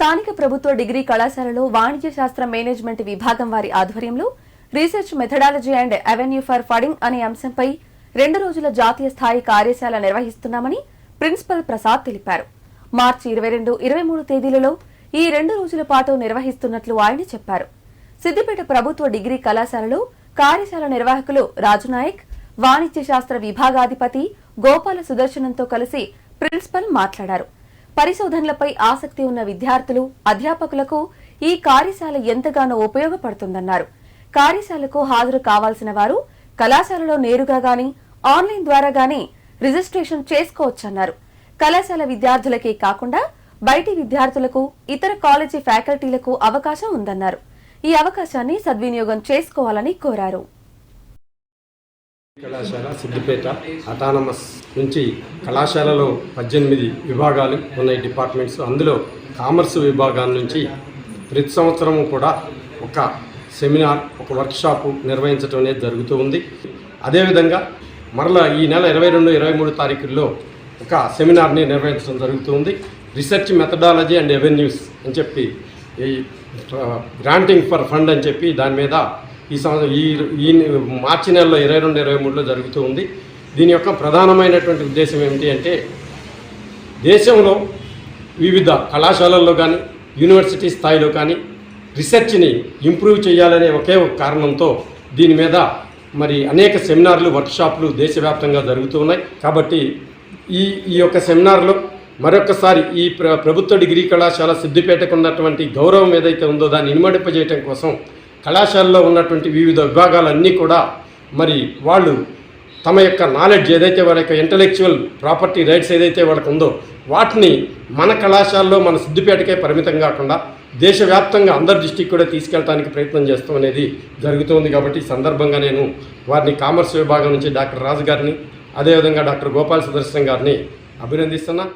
స్థానిక ప్రభుత్వ డిగ్రీ కళాశాలలో వాణిజ్య శాస్త్ర మేనేజ్మెంట్ విభాగం వారి ఆధ్వర్యంలో research methodology and avenue for funding అనే అంశంపై రెండు రోజుల జాతీయ స్థాయి కార్యశాల నిర్వహిస్తున్నామని ప్రిన్సిపల్ ప్రసాద్ తెలిపారు. మార్చి ఇరవై రెండు ఇరవై మూడు తేదీలలో ఈ రెండు రోజుల పాటు నిర్వహిస్తున్నట్లు ఆయన చెప్పారు. సిద్దిపేట ప్రభుత్వ డిగ్రీ కళాశాలలో కార్యశాల నిర్వాహకులు రాజునాయక్ వాణిజ్య శాస్త్ర విభాగాధిపతి గోపాల సుదర్శనంతో కలిసి ప్రిన్సిపల్ మాట్లాడారు. పరిశోధనలపై ఆసక్తి ఉన్న విద్యార్థులు అధ్యాపకులకు ఈ కార్యశాల ఎంతగానో ఉపయోగపడుతుందన్నారు. కార్యశాలకు హాజరు కావాల్సిన వారు కళాశాలలో నేరుగా గాని ఆన్లైన్ ద్వారా గాని రిజిస్ట్రేషన్ చేసుకోవచ్చన్నారు. కళాశాల విద్యార్థులకే కాకుండా బయటి విద్యార్థులకు ఇతర కాలేజీ ఫ్యాకల్టీలకు అవకాశం ఉందన్నారు. ఈ అవకాశాన్ని సద్వినియోగం చేసుకోవాలని కోరారు. కళాశాల సిద్దిపేట అటానమస్ నుంచి కళాశాలలో పద్దెనిమిది విభాగాలు ఉన్నాయి డిపార్ట్మెంట్స్. అందులో కామర్స్ విభాగాల నుంచి ప్రతి సంవత్సరం కూడా ఒక సెమినార్ ఒక వర్క్షాపు నిర్వహించడం అనేది జరుగుతూ ఉంది. అదేవిధంగా మరలా ఈ నెల ఇరవై రెండు ఇరవై మూడు తారీఖుల్లో ఒక సెమినార్ని నిర్వహించడం జరుగుతుంది రీసెర్చ్ మెథడాలజీ అండ్ ఎవెన్యూస్ అని చెప్పి ఈ గ్రాంటింగ్ ఫర్ ఫండ్ అని చెప్పి దాని మీద ఈ సంవత్సరం ఈ ఈ మార్చి నెలలో ఇరవై రెండు ఇరవై మూడులో జరుగుతూ ఉంది. దీని యొక్క ప్రధానమైనటువంటి ఉద్దేశం ఏమిటి అంటే దేశంలో వివిధ కళాశాలల్లో కానీ యూనివర్సిటీ స్థాయిలో కానీ రీసెర్చ్ని ఇంప్రూవ్ చేయాలనే ఒకే ఒక కారణంతో దీని మీద మరి అనేక సెమినార్లు వర్క్షాప్లు దేశవ్యాప్తంగా జరుగుతూ ఉన్నాయి. కాబట్టి ఈ ఈ యొక్క సెమినార్లో మరొకసారి ఈ ప్ర ప్రభుత్వ డిగ్రీ కళాశాల సిద్దిపేటకు ఉన్నటువంటి గౌరవం ఏదైతే ఉందో దాన్ని ఇనుమడింపజేయటం కోసం కళాశాలలో ఉన్నటువంటి వివిధ విభాగాలన్నీ కూడా మరి వాళ్ళు తమ యొక్క నాలెడ్జ్ ఏదైతే వాళ్ళ యొక్క ఇంటలెక్చువల్ ప్రాపర్టీ రైట్స్ ఏదైతే వాళ్ళకు ఉందో వాటిని మన కళాశాలలో మన సిద్దిపేటకే పరిమితం కాకుండా దేశవ్యాప్తంగా అందరి దృష్టికి కూడా తీసుకెళ్ళడానికి ప్రయత్నం చేస్తాం అనేది జరుగుతోంది కాబట్టి ఈ సందర్భంగా నేను వారిని కామర్స్ విభాగం నుంచి డాక్టర్ రాజు గారిని అదేవిధంగా డాక్టర్ గోపాల్ సుదర్శన్ గారిని అభినందిస్తున్నా.